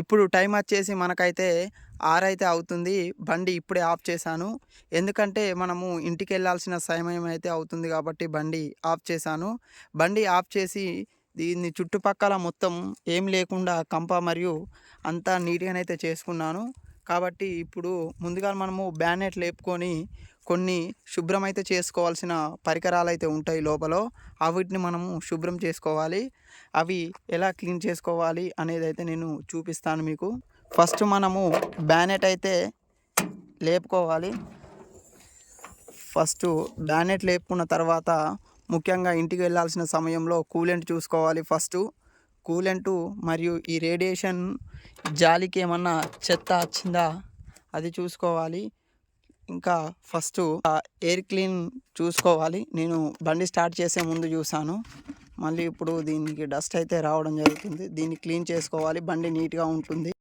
ఇప్పుడు టైం వచ్చేసి మనకైతే ఆరైతే అవుతుంది. బండి ఇప్పుడే ఆఫ్ చేశాను. ఎందుకంటే మనము ఇంటికి వెళ్ళాల్సిన సమయం అయితే అవుతుంది కాబట్టి బండి ఆఫ్ చేశాను. బండి ఆఫ్ చేసి దీన్ని చుట్టుపక్కల మొత్తం ఏం లేకుండా కంప మరియు అంతా నీట్గానైతే చేసుకున్నాను. కాబట్టి ఇప్పుడు ముందుగా మనము బ్యానెట్ లేపుకొని కొన్ని శుభ్రం అయితే చేసుకోవాల్సిన పరికరాలు అయితే ఉంటాయి లోపల. అవిటిని మనము శుభ్రం చేసుకోవాలి. అవి ఎలా క్లీన్ చేసుకోవాలి అనేది అయితే నేను చూపిస్తాను మీకు. ఫస్ట్ మనము బ్యానెట్ అయితే లేపుకోవాలి. ఫస్ట్ బ్యానెట్ లేపుకున్న తర్వాత ముఖ్యంగా ఇంటికి వెళ్ళాల్సిన సమయంలో కూలెంట్ చూసుకోవాలి ఫస్ట్. కూలెంటు మరియు ఈ రేడియేషన్ జాలికి ఏమన్నా చెత్త వచ్చిందా అది చూసుకోవాలి. ఇంకా ఫస్ట్ ఎయిర్ క్లీన్ చూసుకోవాలి. నేను బండి స్టార్ట్ చేసే ముందు చూసాను. మళ్ళీ ఇప్పుడు దీనికి డస్ట్ అయితే రావడం జరుగుతుంది. దీన్ని క్లీన్ చేసుకోవాలి. బండి నీట్గా ఉంటుంది.